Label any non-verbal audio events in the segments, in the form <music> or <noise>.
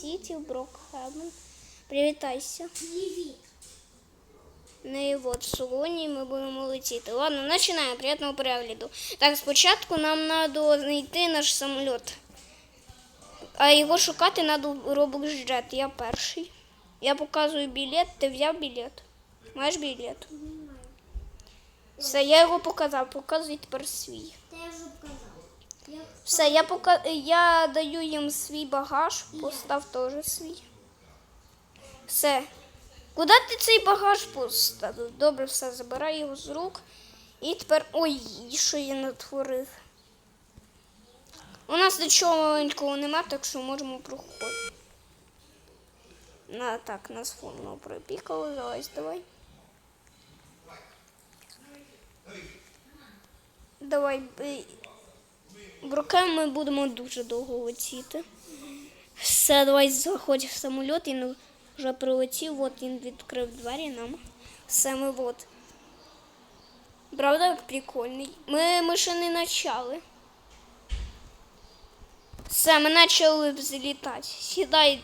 Сіті, в Брокхевен. Привітайся. Привіт. Ну і от сьогодні ми будемо летіти. Ладно, починаємо. Приятного перегляду. Так, спочатку нам треба знайти наш самоліт. А його шукати треба в Roblox Я перший. Я показую білет. Ти взяв білет? Маєш білет? Все, я його показав. Показуй тепер свій. Я вже показав. Все, я пока... я даю їм свій багаж, постав теж свій. Все. Куди ти цей багаж поставив? Добре, все, забирай його з рук. І тепер. Ой, що я натворив. У нас нічого маленького нема, так що можемо проходити. На, так, нас фоно пропікало. Давай, давай. Давай. Брокем ми будемо дуже довго летіти. Все, давай заходь в самоліт, він вже прилетів, от він відкрив двері нам. Все, ми от. Правда, як прикольний. Ми, ми ще не почали. Все, ми почали взлітати. Сідай.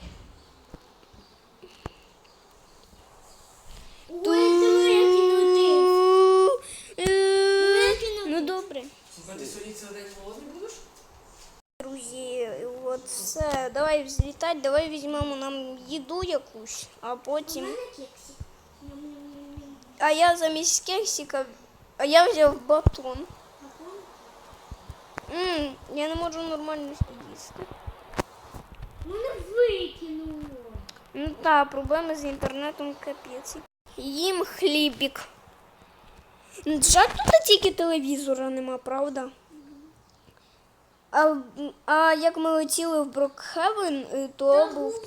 Ой, диви, як він летить. Ну добре. Слухай, ти сьогодні цілий день голодний будеш? Друзі, от все, давай давай візьмемо нам їду якусь, а потім. А я замість кексика, а я взяв батон. М, я не можу нормально їсти. Мене викинуло. Ну так, проблеми з інтернетом капець. Їм хлібік. Ну, Жаль, тут тільки телевізора нема, правда? А, а як ми летіли в Брокхевен, е, то був.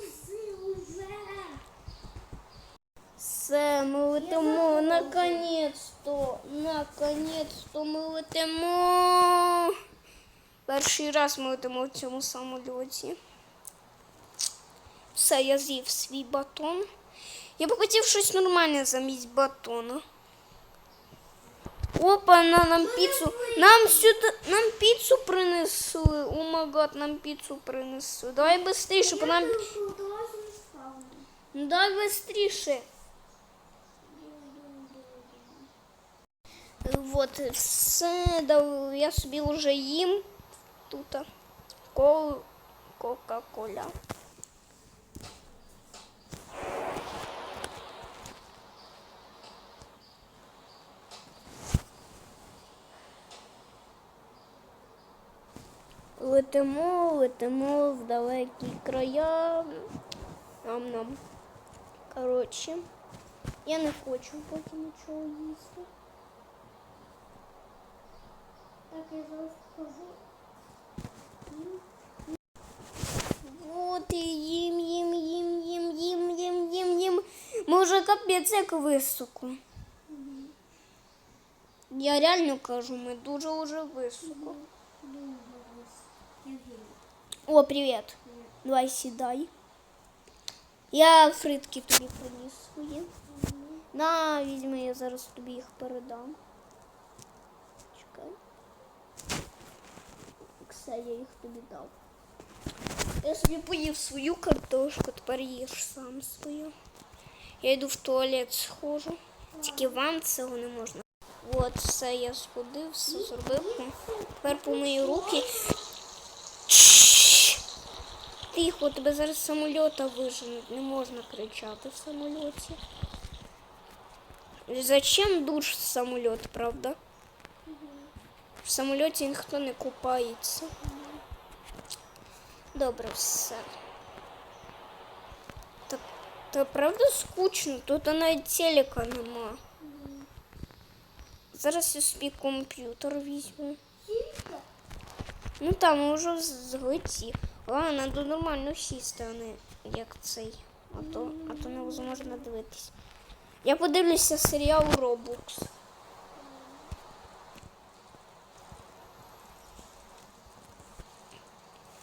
Все, ми летимо. Наконець-то. Наконець-то ми летимо. Перший раз ми летимо в цьому самольоті. Все, я з'їв свій батон. Я б хотів щось нормальне замість батона. Опа, на нам піцу. Нам сюди нам піцу принесли. О май гад, нам піцу принесли. Давай швидше, бо нам. Ну, Давай швидше. Вот, все, да, я собі вже їм тут кол, Кока-Коля. Летимо, летимо в далекі края. Нам-нам. Коротше, я не хочу поки нічого їсти. Так, я зараз скажу. Вот і їм, їм, їм, їм, їм, їм, їм, їм. Ми вже капець як високо. Я реально кажу, ми дуже уже високо. О, привіт. Давай сідай. Я фритки тобі приніс свої. На, візьми, я зараз тобі їх передам. Чекай. Все, я їх тобі дав. Я собі поїв свою картошку, тепер їж сам свою. Я йду в туалет схожу. Тільки вам цього не можна. От, все, я сходив, все зробив. Тепер помию руки. Чш! Тихо, тебе зараз з самольота виженуть. Не можна кричати в самольоті. Зачем душ в самоліт, правда? В самольоті ніхто не купається. Добре, все. Так, та правда скучно, тут навіть телека нема. Зараз я собі комп'ютер візьму. Ну там уже злеті. Ладно, треба нормально сісти, а не як цей. А то, а то невозможно дивитись. Я подивлюся серіал Roblox.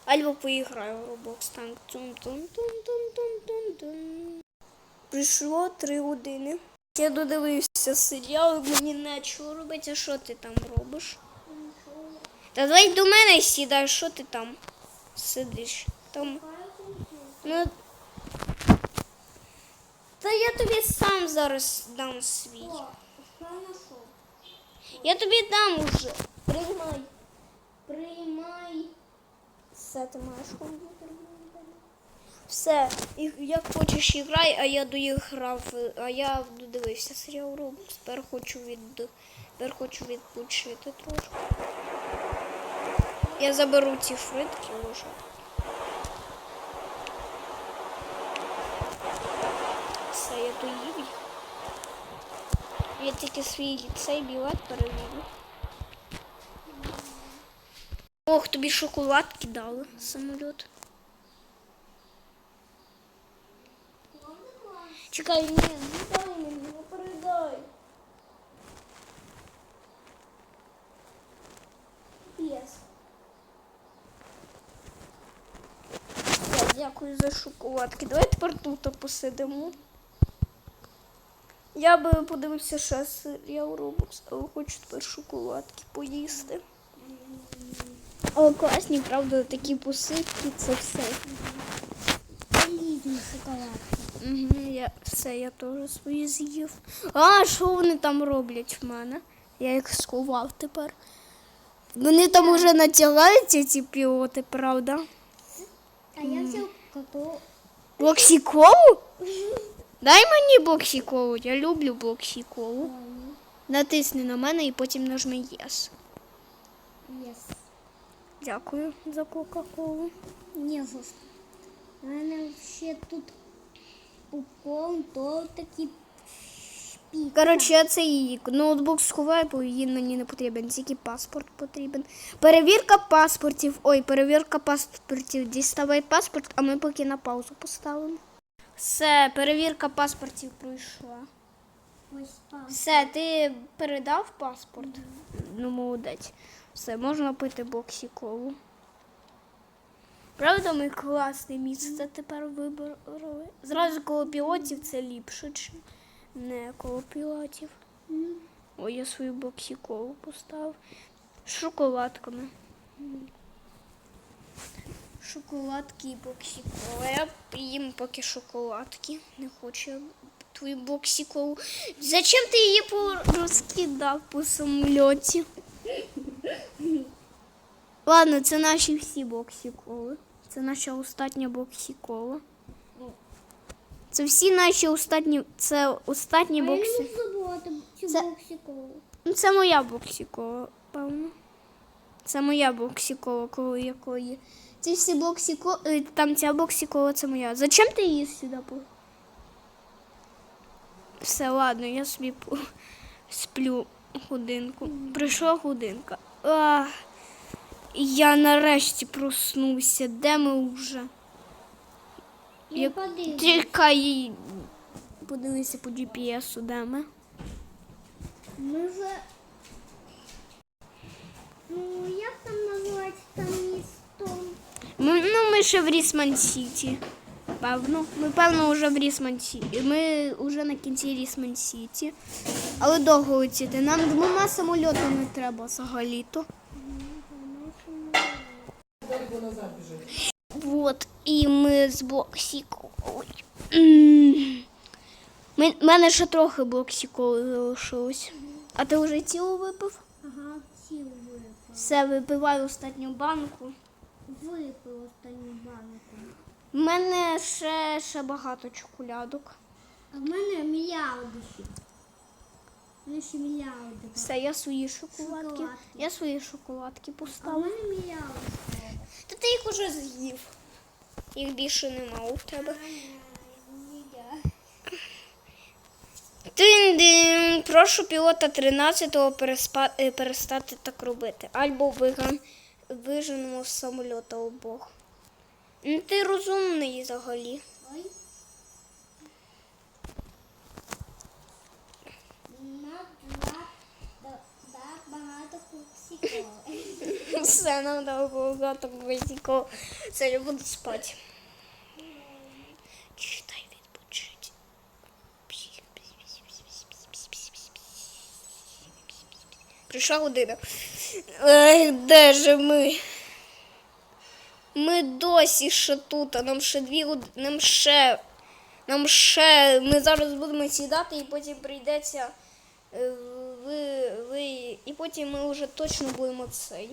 Альбо поіграю в Roblox. Так. тун тун тун тун тун тун тун Прийшло три години. Я додивився серіал, мені нічого робити, а що ти там робиш? Та давай до мене сідай, що ти там сидиш? Там Ну. Та я тобі сам зараз дам свій. Я тобі дам уже. Приймай. Приймай. Все, ти маєш комп'ютер. Все, і як хочеш іграй, а я доіграв, а я додивився серіал Roblox. Тепер хочу від тепер хочу відпочити трошки. Я заберу ці фритки вже. Все, я доїв їх. Я тільки свій цей білет перевірю. Ох, тобі шоколадки дали самоліт. Чекай, ні, здай мені, Дякую за шоколадки. Давай тепер тут посидимо. Я би подивився ще серіал Roblox, але хочу тепер шоколадки поїсти. О, класні, правда, такі посипки, це все. Різні шоколадки. Угу, я, все, я теж свої з'їв. А, що вони там роблять в мене? Я їх сховав тепер. Вони там уже натягаються, ці пілоти, правда? А я взяв коту. Блоксіколу? Дай мені блоксіколу, я люблю блоксіколу. Натисни на мене і потім нажми Yes. Yes. Дякую за Кока-Колу. Не за що. У мене ще тут укол, то такі. Коротше, я це її ноутбук сховаю, бо її мені не потрібен, тільки паспорт потрібен. Перевірка паспортів. Ой, перевірка паспортів. Діставай паспорт, а ми поки на паузу поставимо. Все, перевірка паспортів пройшла. Все, ти передав паспорт? Ну, молодець. Все, можна пити боксі колу. Правда, ми класне місце тепер вибрали. Зразу коло пілотів це ліпше, чи не коло пілотів. Ой, я свою боксі колу поставив. З шоколадками. Шоколадки і боксі кола. Я їм поки шоколадки. Не хочу я твою боксі колу. Зачем ти її розкидав по самольоті? Ладно, це наші всі боксі коли. Це наша остання боксі кола. Це всі наші останні. Це останні А я боксі. не забула цю Це- боксикову. Ну, це моя боксікова, певно. Це моя боксікова, коли якої. Ці всі боксіко... е, Там ця боксікова, це моя. Зачем ти її сюди по? Все, ладно, я собі сплю годинку. Прийшла годинка. Ах, я нарешті проснувся. Де ми вже? Я. Чекай. Подивися по GPS, де ми. Ми вже... Ну, як там називається там місто? Ми, ну, ми ще в Рісман Сіті. Певно. Ми, певно, вже в Рісман Сіті. Ми вже на кінці Рісман Сіті. Але довго летіти. Нам двома самольотами треба взагалі-то. Вот. І з блоксіку. Ми, мене ще трохи блоксіку залишилось. А ти вже цілу випив? Ага, цілу випив. Все, випивай останню банку. Випив останню банку. У мене ще, ще багато чоколядок. А в мене мільярди ще. Мене ще мільярди. Все, я свої шоколадки. Шоколадки. Я свої шоколадки А в мене мільярди. Та ти їх уже з'їв. Їх більше нема у тебе. Тин-дин. Прошу пілота 13-го е, перестати так робити. Або виган... виженемо з самольота обох. Ти розумний взагалі. Ой. Багато куксиков. Все, нам дало багато висіков. Все, я буду спати. Читай відпочить. Прийшла година. Ай, де же ми? Ми досі ще тут, а нам ще дві нам ще. Нам ще. Ми зараз будемо сідати і потім прийдеться. е, Ви, ви, і потім ми вже точно будемо цей.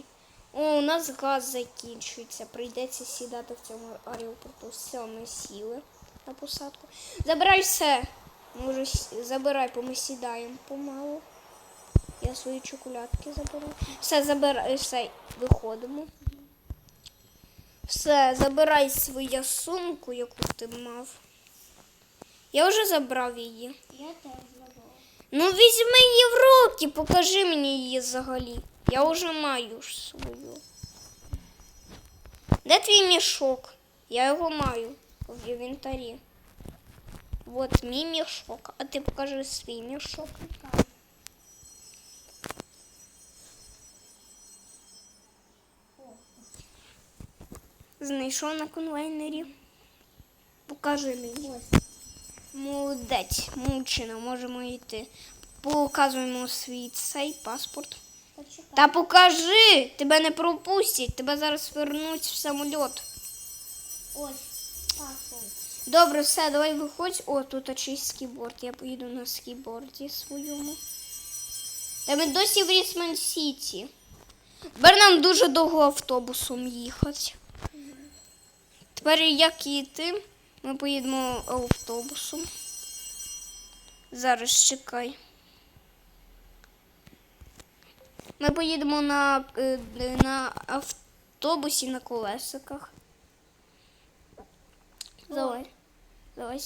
О, у нас газ закінчується. Прийдеться сідати в цьому аеропорту. Все, ми сіли на посадку. Забирай все. С- забирай, бо ми сідаємо помалу. Я свої чоколядки заберу. Все, забирай, все, виходимо. Все, забирай свою сумку, яку ти мав. Я вже забрав її. Я теж забула. Ну візьми її в руки, покажи мені її взагалі. Я вже маю свою. Де твій мішок? Я його маю в інвентарі. От мій мішок, а ти покажи свій мішок. Знайшов на конвейнері. Покажи мені. Молодець, мучено, можемо йти. Показуємо свій цей паспорт. Почекай. Та покажи! Тебе не пропустять, тебе зараз вернуть в самоліт. Ось. Паспорт. Добре, все, давай виходь. О, тут чийсь скіборд. Я поїду на скіборді своєму. Та ми досі в Рісман Сіті. Тепер нам дуже довго автобусом їхати. Тепер як йти? Ми поїдемо автобусом. Зараз чекай. Ми поїдемо на, е, на автобусі на колесиках. Давай. Давай.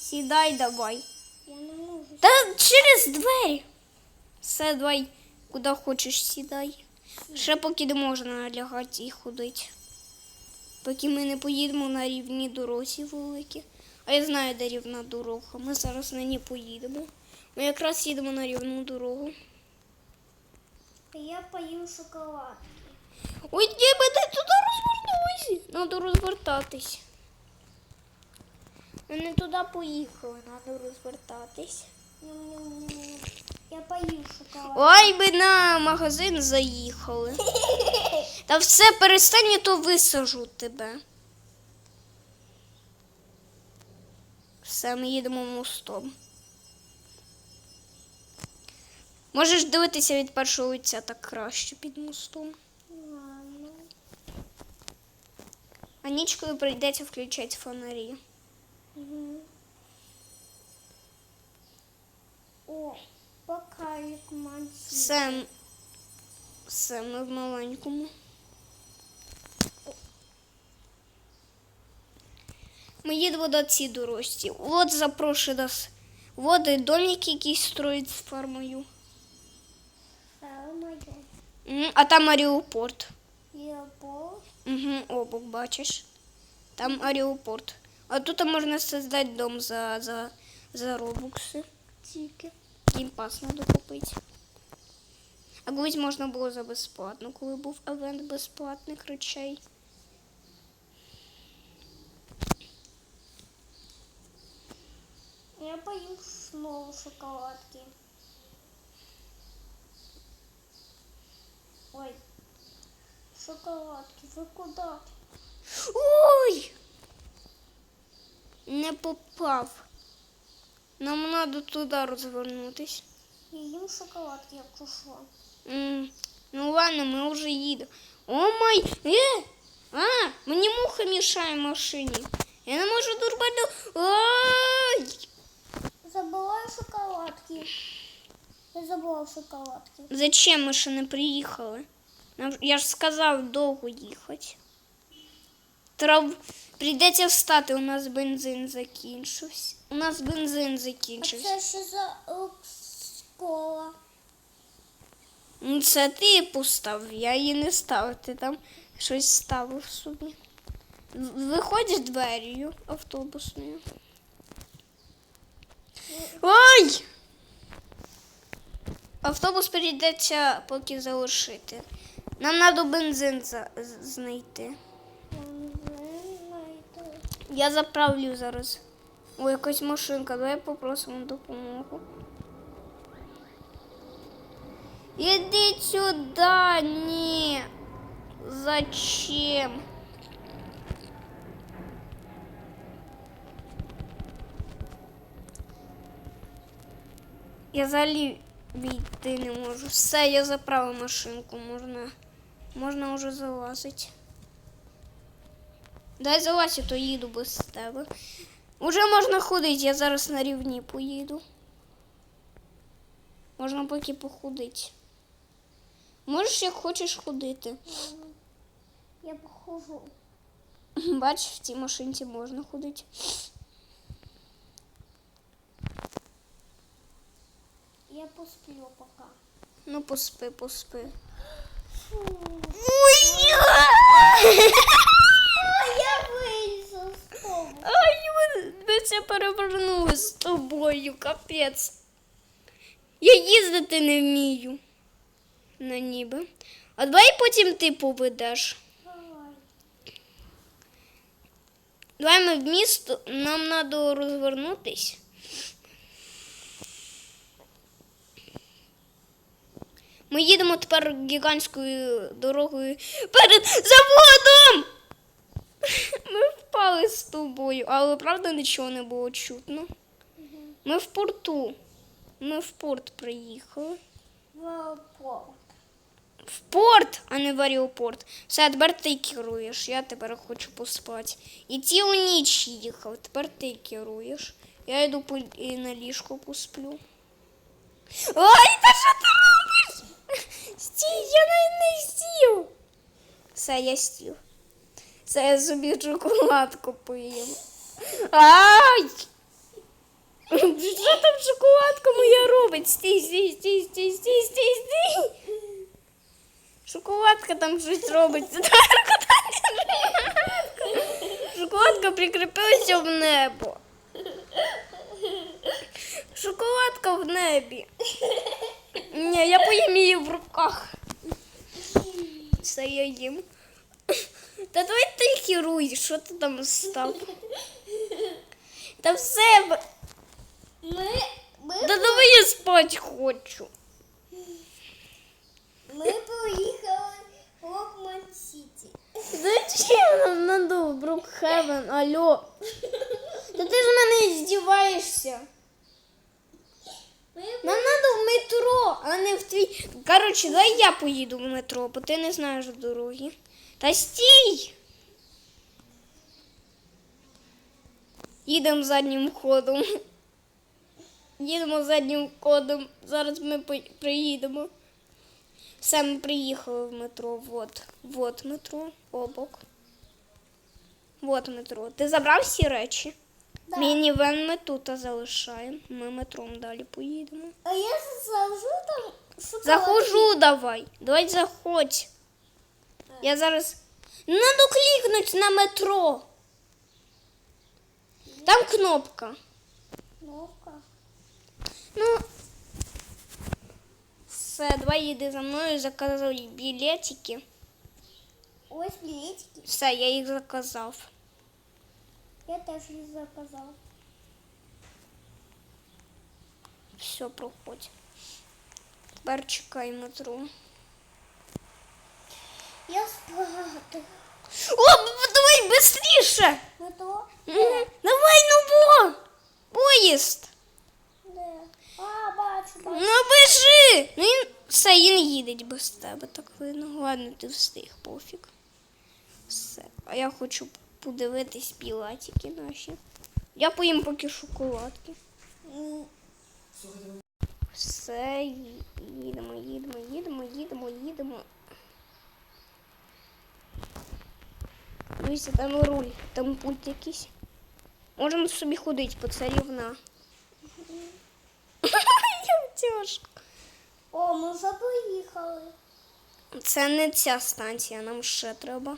Сідай давай. Я не можу. Та через двері. Все, давай, куди хочеш сідай. Ще поки не можна лягати і ходити. Поки ми не поїдемо на рівні дорозі великі. А я знаю, де рівна дорога. Ми зараз на ній поїдемо. Ми якраз їдемо на рівну дорогу. Я поїм шоколад. Ой, ні, мене туди розвернусь. Надо розвертатись. Ми не туди поїхали, треба розвертатись. Я поїм шоколад. Ой, ми на магазин заїхали. Та все, перестань, я то висажу тебе. Все, ми їдемо мостом. Можеш дивитися від першого лиця так краще під мостом. Ладно. А нічкою прийдеться включати фонарі. Угу. О, покалік мансі. Все, м- все, ми в маленькому. Ми їдемо до ці дорожці. От запрошує нас. І домик якийсь строїть з фармою. Ферма є. Мгм, А там аеропорт. Є пол. Угу, обок бачиш. Там аеропорт. А тут можна создати дом за, за, за робукси. Тільки. Геймпас треба купити. А колись можна було за безплатно, коли був евент безплатних речей. Я поїм знову шоколадки. Ой. Шоколадки, ви куди? Ой! Не попав. Нам треба туди розвернутись. Я їм шоколадки, що. М, Ну ладно, ми вже їдемо. О май! Е! А, мені муха мішає машині. Я не можу нормально. Ай! Забуваю шоколадки. Я забула шоколадки. Зачем ми ще не приїхали? Я ж сказав довго їхати. Трав... Прийдеться встати, у нас бензин закінчився. У нас бензин А закінчився. це що за школа? Ну, це ти поставив, я її не ставив, ти там щось ставив собі. Виходиш дверію автобусною. Ой! Автобус прийдеться поки залишити. Нам треба бензин за- знайти. Знаєте. Я заправлю зараз. О, якась машинка, давай попросимо допомогу. Іди сюди, ні. Зачем? Я взагалі війти не можу. Все, я заправив машинку, можна, можна вже залазити. Дай залазь, то їду без тебе. Уже можна ходити, я зараз на рівні поїду. Можна поки походити. Можеш, як хочеш ходити. Я похожу. Бач, в цій машинці можна ходити. Я посплю пока. Ну, поспи, поспи. Я вилізу з того. Ай, ми, ми це перевернули з тобою, капець. Я їздити не вмію. На ніби. А давай потім ти поведеш. Давай. Давай ми в місто, нам треба розвернутись. Ми їдемо тепер гігантською дорогою перед заводом. <laughs> Ми впали з тобою, але правда нічого не було чутно. Ми в порту. Ми в порт приїхали. В порт. В порт, а не в аеропорт. Все, тепер ти керуєш. Я тепер хочу поспати. І цілу ніч їхав, тепер ти керуєш. Я йду і на ліжко посплю. Ой, та що ти робиш? Стій, я навіть не сів. Все, я сів. Все, я собі шоколадку поїм. Ай! Що там шоколадка моя робить? Стій, стій, стій, стій, стій, стій, стій. Шоколадка там щось робить. <laughs> Шоколадка прикріпилася в небо. Шоколадка в небі. Ні, я поїм її в руках. Все я їм. Та давай ти керуй, що ти там став? Та все. Ми, ми, Та давай я спать хочу. ми поїхали в Локман Сіті. Зачем нам надо в Брукхевен? Алло. Та ти ж мене здіваєшся. Нам надо в метро, а не в твій. Коротше, давай я поїду в метро, бо ти не знаєш дороги. Та стій! Їдемо заднім ходом. Їдемо заднім ходом. Зараз ми приїдемо. Все, ми приїхали в метро. Вот. Вот метро. Обок. Вот метро. Ти забрав всі речі? Да. Мінівен ми тут залишаємо. Ми метром далі поїдемо. А я завжу там шоколад. Захожу давай. Давай заходь. Я зараз. Надо клікнути на метро. Там кнопка. Кнопка. Ну. Все, давай їди за мною, заказав білетики. Ось білетики. Все, я їх заказав. Я теж їх заказав. Все, проходь. Тепер чекай метро. Я спати. О, давай швидше! Метро? Давай, ну бо! Поїзд! Де? А, бачу, бачу. Ну біжи! Ну він все, він їде без тебе, так видно. Ладно, ти встиг, пофіг. Все. А я хочу подивитись пілатики наші. Я поїм поки шоколадки. Все, їдемо, їдемо, їдемо, їдемо, їдемо. Дивіться, там руль, там путь якийсь. Можемо собі ходити по царівна. <laughs> Тяжко. О, ми вже поїхали. Це не ця станція, нам ще треба.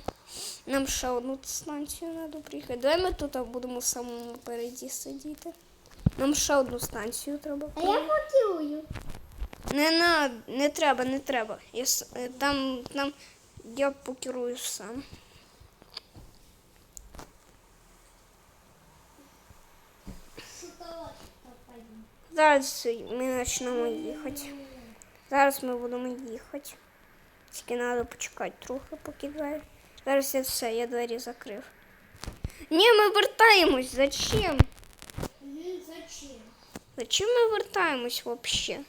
Нам ще одну станцію треба приїхати. Давай ми тут будемо в самому переді сидіти. Нам ще одну станцію треба. А я покерую. Не на, не треба, не треба. Я, е, там, там я покерую сам. Зараз ми почнемо їхати. Зараз ми будемо їхати. Тільки треба почекати трохи, поки двері. Зараз я все, я двері закрив. Ні, ми вертаємось. Зачем? Зачем? Зачем ми вертаємось взагалі?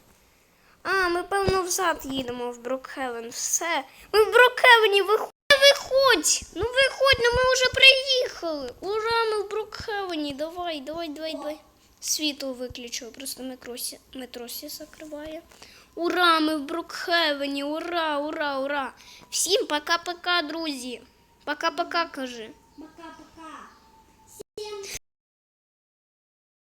А, ми, певно, взад їдемо в Брокхевен. Все. Ми в Брокхевені, виходь, виходь! Ну виходь, ну ми вже приїхали. Ура, ми в Брокхевені. Давай, давай, давай, давай. Світло виключу, просто метросі, метросі закриває. Ура, ми в Брукхевені! ура, ура, ура. Всім пока-пока, друзі. Пока-пока, кажи. Пока